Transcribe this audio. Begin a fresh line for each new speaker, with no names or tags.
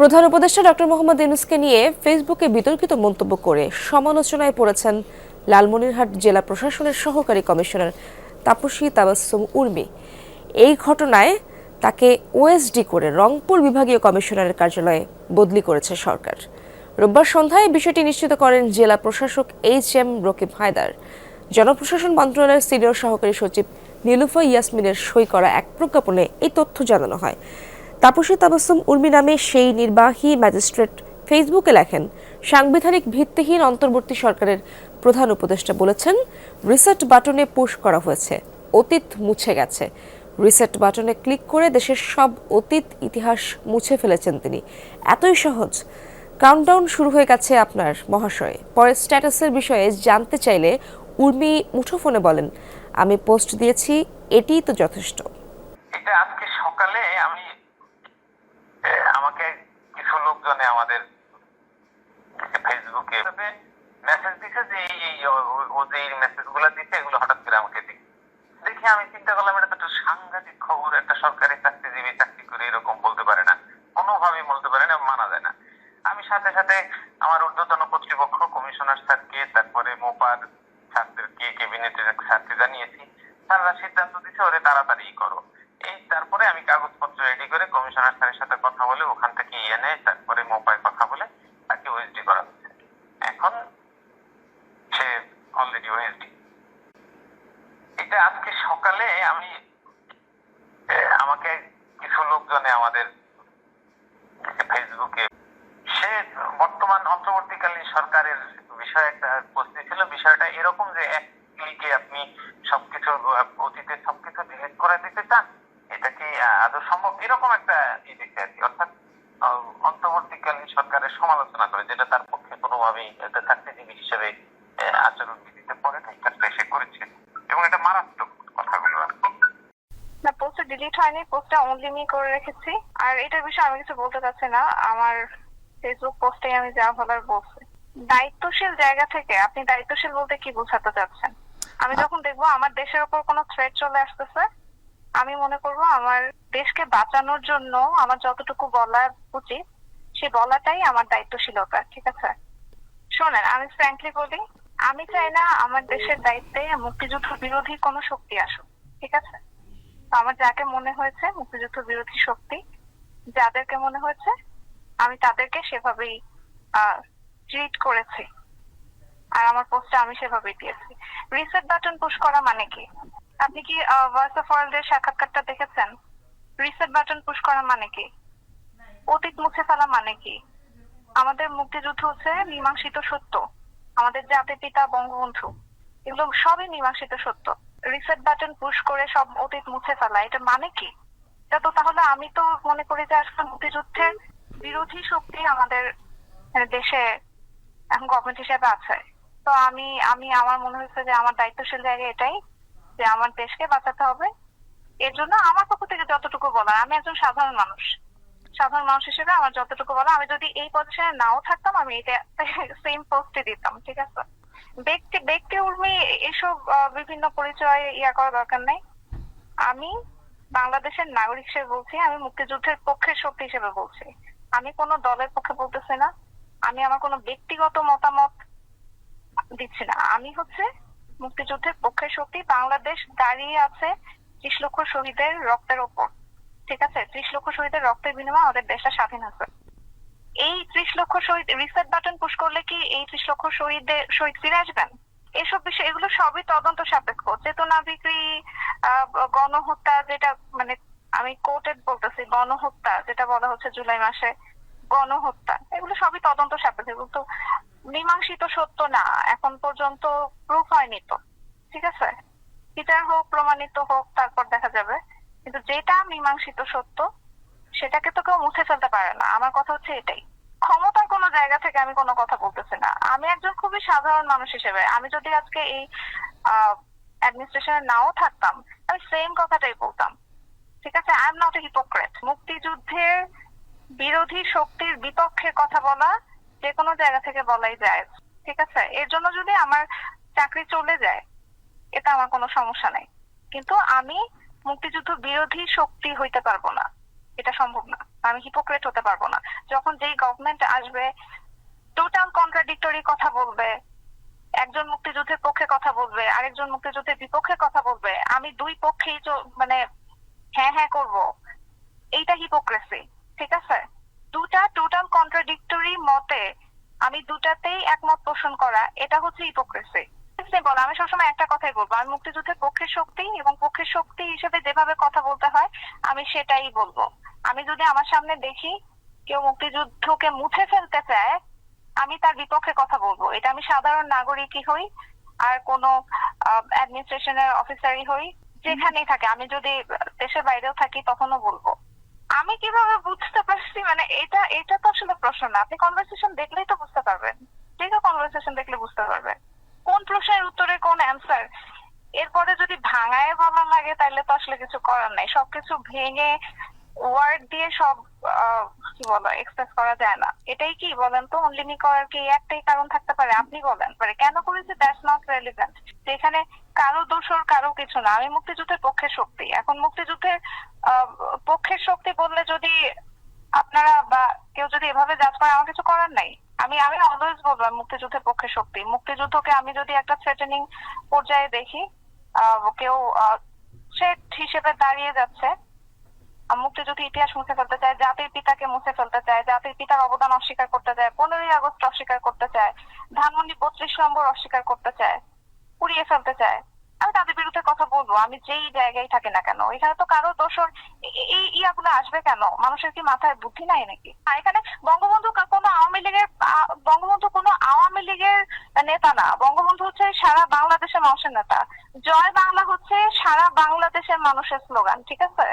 প্রধান উপদেষ্টা ডক্টর মোহাম্মদ ইউনুসকে নিয়ে ফেসবুকে বিতর্কিত মন্তব্য করে সমালোচনায় পড়েছেন লালমনিরহাট জেলা প্রশাসনের সহকারী কমিশনার তাপসী তাবাসসুম উর্মি। এই ঘটনায় তাকে ওএসডি করে রংপুর বিভাগীয় কমিশনারের কার্যালয়ে বদলি করেছে সরকার। রোববার সন্ধ্যায় বিষয়টি নিশ্চিত করেন জেলা প্রশাসক এইচ এম রকিব হায়দার। জনপ্রশাসন মন্ত্রণালয়ের সিনিয়র সহকারী সচিব নীলুফা ইয়াসমিনের সই করা এক প্রজ্ঞাপনে এই তথ্য জানানো হয়। তাপসী তাবাসুম উর্মি নামে সেই নির্বাহী ম্যাজিস্ট্রেট ফেসবুকে লেখেন, সাংবিধানিক ভিত্তিহীন অন্তর্বর্তী সরকারের প্রধান উপদেষ্টা বলেছেন, রিসেট বাটনে পুশ করা হয়েছে, অতীত মুছে গেছে। রিসেট বাটনে ক্লিক করে দেশের সব অতীত ইতিহাস মুছে ফেলেছেন তিনি। এতই সহজ। কাউন্টডাউন শুরু হয়ে গেছে আপনার মহাশয়। পরে স্ট্যাটাসের বিষয়ে জানতে চাইলে উর্মি মুঠোফোনে বলেন, আমি পোস্ট দিয়েছি, এটিই তো যথেষ্ট।
এটা আজকে সকালে আমি লোকজনে আমাদের ফেসবুকে মেসেজ দিছে যে এই ও- যে এই মেসেজগুলো দিচ্ছে এগুলো হঠাৎ করে আমাকে দিই দেখে আমি চিন্তা করলাম, এটা তো সাংঘাতিক খবর, একটা সরকারি চাকরিজীবী চাকরি করে এরকম বলতে পারে না। কোনোভাবেই বলতে পারে না, মানা যায় না। আমি সাথে সাথে আমার ঊর্ধ্বতন কর্তৃপক্ষ, কমিশনার স্যারকে, তারপরে মোপার স্যারদেরকে, ক্যাবিনেটের স্যারকে জানিয়েছি। স্যাররা সিদ্ধান্ত দিচ্ছে ওরে, তাড়াতাড়ি করো। এই, তারপরে আমি কাগজপত্র রেডি করে কমিশনার স্যারের সাথে কথা বলে ওখান থেকে এনে তারপরে মোপায় কথা বলে তাকে ওএসডি করা হচ্ছে এখন সে অলরেডি ওএসডি এটা আজকে সকালে আমি আমাকে কিছু লোকজনে আমাদের ফেসবুকে সে বর্তমান অন্তর্বর্তীকালীন সরকারের একটা পোস্ট ছিল বিষয়টা এরকম যে এক ক্লিকে আপনি সবকিছু অতীতের সবকিছু ডিলিট করে দিতে চান, এটা কি আদৌ সম্ভব? এরকম একটা ই দিচ্ছে আর কি। অর্থাৎ অন্তর্বর্তীকালীন সরকারের সমালোচনা করে, যেটা তার পক্ষে কোনোভাবেই একটা চাকরিজীবী হিসেবে
ডিলিট হয়নি পোস্টটা অনলি মি করে রেখেছি। আর এটার বিষয়ে আমি কিছু বলতে চাচ্ছি না আমার ফেসবুক পোস্টে আমি যা বলার বলছি। দায়িত্বশীল জায়গা থেকে আপনি দায়িত্বশীল বলতে কি বোঝাতে চাচ্ছেন? আমি যখন দেখব আমার দেশের উপর কোনো থ্রেট চলে আসতেছে আমি মনে করব আমার দেশকে বাঁচানোর জন্য আমার যতটুকু বলা উচিত সে বলাটাই আমার দায়িত্বশীলতা ঠিক আছে? শোনেন আমি ফ্র্যাঙ্কলি বলি আমি চাই না আমার দেশের দায়িত্বে মুক্তিযুদ্ধ বিরোধী কোনো শক্তি আসুক ঠিক আছে? আমার যাকে মনে হয়েছে মুক্তিযুদ্ধ বিরোধী শক্তি, যাদেরকে মনে হয়েছে, আমি তাদেরকে সেভাবেই ট্রিট করেছি। আর আমার পোস্টে আমি সেভাবেই দিয়েছি। রিসেট বাটন পুশ করা মানে কি? আপনি কি ভয়েস অফ ওয়ার্ল্ড এর সাক্ষাৎকারটা দেখেছেন? রিসেট বাটন পুশ করা মানে কি? অতীত মুছে ফেলা মানে কি? আমাদের মুক্তিযুদ্ধ হচ্ছে মীমাংসিত সত্য। আমাদের জাতির পিতা, বঙ্গবন্ধু, এগুলো সবই মীমাংসিত সত্য। রিসেট বাটন পুশ করে সব অতীত মুছে ফেলা, এটা মানে কি? তো তাহলে আমি তো মনে করি যে আসলে মুক্তিযুদ্ধের বিরোধী শক্তি আমাদের দেশে এখন গভর্নমেন্ট হিসেবে আছে। তো আমি আমি, আমার মনে হচ্ছে যে আমার দায়িত্বশীল জায়গা এটাই, যে আমার দেশকে বাঁচাতে হবে। এর জন্য আমার পক্ষ থেকে যতটুকু বলা আমি একজন সাধারণ মানুষ। সাধারণ মানুষ হিসেবে আমার যতটুকু বলা আমি যদি এই পজিশনে নাও থাকতাম, আমি এটা সেম পোস্টে দিতাম, ঠিক আছে? ব্যক্তি ব্যক্তি উর্মি এসব বিভিন্ন পরিচয় ইয়া করা দরকার নাই। আমি বাংলাদেশের নাগরিক হিসেবে বলছি, আমি মুক্তিযুদ্ধের পক্ষের শক্তি হিসেবে বলছি। আমি কোনো দলের পক্ষে বলতেছি না। আমি আমার কোনো ব্যক্তিগত মতামত দিচ্ছি না। আমি হচ্ছে মুক্তিযুদ্ধের পক্ষের শক্তি। বাংলাদেশ দাঁড়িয়ে আছে ত্রিশ লক্ষ শহীদের রক্তের ওপর। ঠিক আছে? ত্রিশ লক্ষ শহীদের রক্তের বিনিময়ে আমাদের দেশটা স্বাধীন আছে এই ত্রিশ লক্ষ শহীদ রিসেট বাটন পুশ করলে কি এই ত্রিশ লক্ষ শহীদদের, শহীদ ফিরে আসবেন? এসব বিষয়, এগুলো সবই তদন্ত সাপেক্ষ। চেতনা বিক্রি গণহত্যা যেটা মানে আমি কোর্টেড বলতেছি, গণহত্যা যেটা বলা হচ্ছে জুলাই মাসে, গণহত্যা, এগুলো সবই তদন্ত সাপেক্ষ। এগুলো তো মীমাংসিত সত্য না, এখন পর্যন্ত প্রুফ হয়নি তো। ঠিক আছে? বিচার হোক, প্রমাণিত হোক, তারপর দেখা যাবে। কিন্তু যেটা মীমাংসিত সত্য, সেটাকে তো কেউ মুছে ফেলতে পারে না। আমার কথা হচ্ছে এটাই। ক্ষমতার কোনো জায়গা থেকে আমি কোনো কথা বলতেছি না। আমি একজন খুবই সাধারণ মানুষ হিসেবে। আমি যদি আজকে এই অ্যাডমিনিস্ট্রেশনে নাও থাকতাম, আমি সেম কথাটাই বলতাম। ঠিক আছে? I am not a hypocrite মুক্তিযুদ্ধের বিরোধী শক্তির বিপক্ষে কথা বলা যে কোনো জায়গা থেকে বলাই যায়। ঠিক আছে? এর জন্য যদি আমার চাকরি চলে যায়, এটা আমার কোনো সমস্যা নাই। কিন্তু আমি মুক্তিযুদ্ধ বিরোধী শক্তি হইতে পারব না। এটা সম্ভব না। আমি হিপোক্রেট হতে পারব না। যখন যেই গভর্নমেন্ট আসবে টোটাল কন্ট্রাডিক্টরি কথা বলবে, একজন মুক্তিযুদ্ধের পক্ষে কথা বলবে, আরেকজন মুক্তিযুদ্ধের বিপক্ষে কথা বলবে, আমি দুই পক্ষেই মানে হ্যাঁ হ্যাঁ করব। এইটা হিপোক্রেসি ঠিক আছে? দুটা টোটাল কন্ট্রাডিক্টরি মতে আমি দুটাতেই একমত পোষণ করা, এটা হচ্ছে হিপোক্রেসি বল, আমি সবসময় একটা কথাই বলব, আমি মুক্তিযুদ্ধের পক্ষের শক্তি এবং পক্ষের শক্তি হিসেবে যেভাবে কথা বলতে হয়, আমি সেটাই বলব। আমি যদি আমার সামনে দেখি কেউ মুক্তিযুদ্ধকে মুছে ফেলতে চায়, আমি তার বিপক্ষে কথা বলব। এটা আমি সাধারণ নাগরিকই হই, আর কোনো অ্যাডমিনিস্ট্রেশনের অফিসারই হই, যেখানেই থাকে। আমি যদি দেশের বাইরেও থাকি, তখনও বলব। আমি কীভাবে বুঝতে পারছি? মানে এটা এটা তো আসলে প্রশ্ন না। আপনি কনভারসেশন দেখলেই তো বুঝতে পারবেন। আছে কনভারসেশন দেখলে বুঝতে পারবেন। কোন প্রশ্নের উত্তরে কোন অ্যান্সার এরপরে যদি ভাঙায় বলা লাগে তাহলে তো আসলে কিছু করার নাই। সবকিছু ভেঙে ওয়ার্ড দিয়ে সব কি বলো এক্সপ্রেস করা যায় না। এটাই কি বলেন তো? অনলিমি করার কি একটাই কারণ থাকতে পারে? আপনি বলেন। পারে কেন করেছে? দ্যাটস নট রেলিভেন্ট যেখানে কারও দোষর কারও কিছু না। আমি মুক্তিযুদ্ধের পক্ষের শক্তি। এখন মুক্তিযুদ্ধের পক্ষের শক্তি বললে যদি আপনারা বা কেউ যদি এভাবে জাজ করে, আমার কিছু করার নাই? আমি মুক্তিযুদ্ধের পক্ষে শক্তি। মুক্তিযুদ্ধকে আমি যদি একটা থ্রেটেনিং পর্যায়ে দেখি কেউ হিসেবে দাঁড়িয়ে যাচ্ছে মুক্তিযুদ্ধ ইতিহাস মুছে ফেলতে চায়, জাতির পিতাকে মুছে ফেলতে চায়, জাতির পিতার অবদান অস্বীকার করতে চায়, পনেরোই আগস্ট অস্বীকার করতে চায়, ধানমন্ডি বত্রিশ নম্বর অস্বীকার করতে চায়, পুড়িয়ে ফেলতে চায় আমি তাদের বিরুদ্ধে কথা বলব, আমি যেই জায়গায় থাকি না কেন, এখানে তো কারও দোষর এই ইয়াগুলো আসবে কেন? মানুষের কি মাথায় বুদ্ধি নাই নাকি? এখানে বঙ্গবন্ধু কোনো আওয়ামী লীগের বঙ্গবন্ধু কোনো আওয়ামী লীগের নেতা না। বঙ্গবন্ধু হচ্ছে সারা বাংলাদেশের মানুষের নেতা। জয় বাংলা হচ্ছে সারা বাংলাদেশের মানুষের স্লোগান, ঠিক আছে?